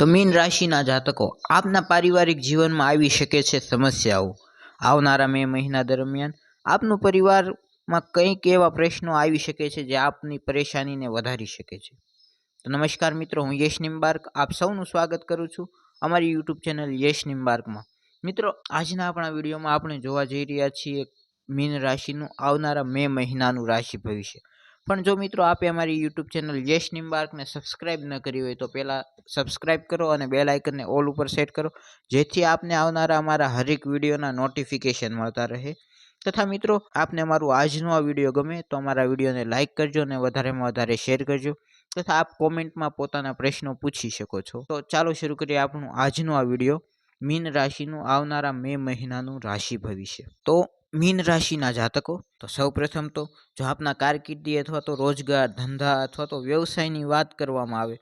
તો મીન રાશિના જાતકો, આપના પારિવારિક જીવનમાં આવી શકે છે સમસ્યાઓ. આવનારા મે મહિના દરમિયાન આપનું પરિવારમાં કંઈક એવા પ્રશ્નો આવી શકે છે જે આપની પરેશાનીને વધારી શકે છે. તો નમસ્કાર મિત્રો, હું યશ નિમ્બાર્ક આપ સૌનું સ્વાગત કરું છું અમારી યુટ્યુબ ચેનલ યશ નિમ્બાર્કમાં મિત્રો, આજના આપણા વિડીયોમાં આપણે જોવા જઈ રહ્યા છીએ મીન રાશિનું, આવનારા મે મહિનાનું રાશિ ભવિષ્ય. પણ જો મિત્રો આપે અમારી યુટ્યુબ ચેનલ યશ નિમ્બાર્કને સબસ્ક્રાઇબ ન કરી હોય તો પહેલાં સબસ્ક્રાઇબ કરો અને બેલ આઇકનને ઓલ ઉપર સેટ કરો, જેથી આપને આવનારા અમારા હરેક વિડીયોના નોટિફિકેશન મળતા રહે. તથા મિત્રો, આપને અમારું આજનો આ વીડિયો ગમે તો અમારા વિડીયોને લાઇક કરજો અને વધારેમાં વધારે શેર કરજો. તથા આપ કોમેન્ટમાં પોતાના પ્રશ્નો પૂછી શકો છો. તો ચાલો શરૂ કરીએ આપણું આજનો આ વીડિયો મીન રાશિનું આવનારા મે મહિનાનું રાશિ ભવિષ્ય. તો મીન રાશિના જાતકો, તો સૌપ્રથમ તો જો આપના કારકિર્દી અથવા તો રોજગાર, ધંધા અથવા તો વ્યવસાયની વાત કરવામાં આવે,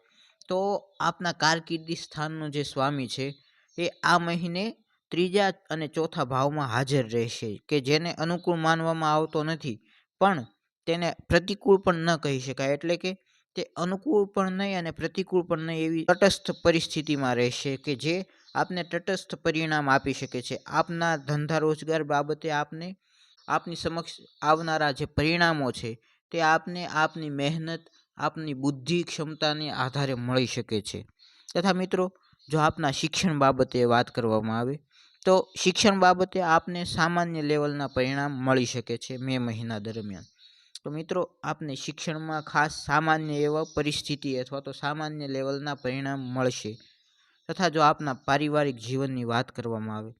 તો આપના કારકિર્દી સ્થાનનો જે સ્વામી છે, એ આ મહિને ત્રીજા અને ચોથા ભાવમાં હાજર રહેશે, કે જેને અનુકૂળ માનવામાં આવતો નથી, પણ તેને પ્રતિકૂળ પણ ન કહી શકાય. એટલે કે તે અનુકૂળ પણ નહીં અને પ્રતિકૂળ પણ નહીં એવી તટસ્થ પરિસ્થિતિમાં રહેશે કે જે આપને તટસ્થ પરિણામ આપી શકે છે. આપના ધંધા રોજગાર બાબતે આપને, આપની સમક્ષ આવનારા જે પરિણામો છે તે આપને આપની મહેનત, આપની બુદ્ધિ ક્ષમતાને આધારે મળી શકે છે. તથા મિત્રો, જો આપના શિક્ષણ બાબતે વાત કરવામાં આવે, તો શિક્ષણ બાબતે આપને સામાન્ય લેવલના પરિણામ મળી શકે છે મે મહિના દરમિયાન. તો મિત્રો, આપને શિક્ષણમાં ખાસ સામાન્ય એવા પરિસ્થિતિ અથવા તો સામાન્ય લેવલના પરિણામ મળશે. તથા જો આપના પારિવારિક જીવનની વાત કરવામાં આવે,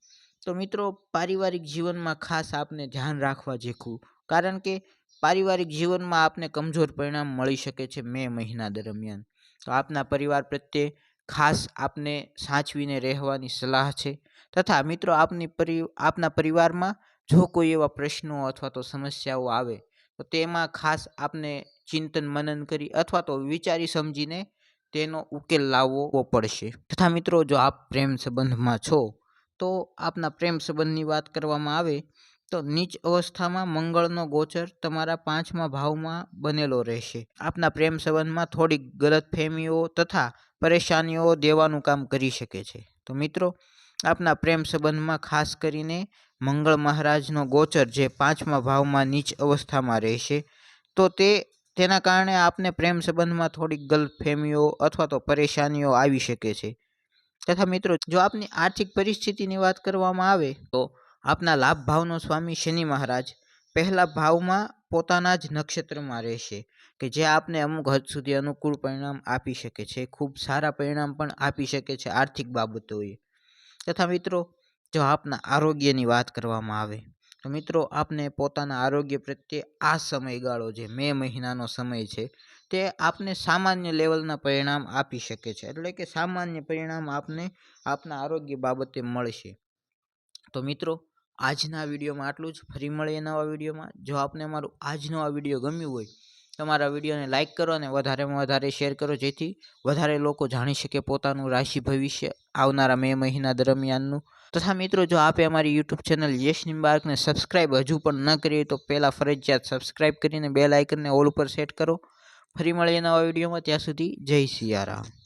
તો મિત્રો, પારિવારિક જીવનમાં ખાસ આપને ધ્યાન રાખવા જેખું. કારણ કે, પારિવારિક જીવનમાં આપને કમજોર પરિણામ મળી શકે છે મે મહિના દરમિયાન. તો આપના પરિવાર પ્રત્યે ખાસ આપને સાચવીને રહેવાની સલાહ છે. તથા મિત્રો, આપની પરિ આપના પરિવારમાં જો કોઈ એવા પ્રશ્નો અથવા તો સમસ્યાઓ આવે તો તેમાં ખાસ આપને ચિંતન, મનન કરી અથવા તો વિચારી સમજીને તેનો ઉકેલ લાવવો પડશે. તથા મિત્રો, જો આપ પ્રેમ સંબંધમાં છો, તો આપના પ્રેમ સંબંધની વાત કરવામાં આવે, તો નીચ અવસ્થામાં મંગળનો ગોચર તમારા પાંચમા ભાવમાં બનેલો રહેશે. આપના પ્રેમ સંબંધમાં થોડીક ગલતફહેમીઓ તથા પરેશાનીઓ દેવાનું કામ કરી શકે છે. તો મિત્રો આપના પ્રેમ સંબંધમાં ખાસ કરીને મંગળ મહારાજનો ગોચર જે પાંચમા ભાવમાં નીચ અવસ્થામાં રહેશે, તો તે, તેના કારણે આપને પ્રેમ સંબંધમાં થોડીક ગલફેમીઓ અથવા તો પરેશાનીઓ આવી શકે છે. તથા મિત્રો, જો આપની આર્થિક પરિસ્થિતિની વાત કરવામાં આવે, તો આપના લાભ ભાવનો સ્વામી શનિ મહારાજ પહેલા ભાવમાં પોતાના જ નક્ષત્રમાં રહેશે, કે જે આપને અમુક હદ સુધી અનુકૂળ પરિણામ આપી શકે છે. ખૂબ સારા પરિણામ પણ આપી શકે છે આર્થિક બાબતોએ. તથા મિત્રો, જો આપના આરોગ્યની વાત કરવામાં આવે, તો મિત્રો આપને પોતાના આરોગ્ય પ્રત્યે આ સમયગાળો જે મે મહિનાનો સમય છે, તે આપને સામાન્ય લેવલના પરિણામ આપી શકે છે. એટલે કે સામાન્ય પરિણામ આપને આપના આરોગ્ય બાબતે મળશે. તો મિત્રો, આજના વિડીયોમાં આટલું જ. ફરી મળીએ નવા વિડીયોમાં. જો આપને અમારું આજનો આ વીડિયો ગમ્યું હોય તો અમારા વિડીયોને લાઇક કરો અને વધારેમાં વધારે શેર કરો, જેથી વધારે લોકો જાણી શકે પોતાનું રાશિ ભવિષ્ય આવનારા મે મહિના દરમિયાનનું. તથા મિત્રો, જો આપે અમારી યુટ્યુબ ચેનલ યશ નિમ્બાર્કને સબસ્ક્રાઇબ હજુ પણ ન કરી તો પહેલાં ફરજિયાત સબસ્ક્રાઇબ કરીને બેલ આઇકનને ઓલ ઉપર સેટ કરો. ફરી મળીએ નવા વિડીયોમાં, ત્યાં સુધી જય સિયારામ.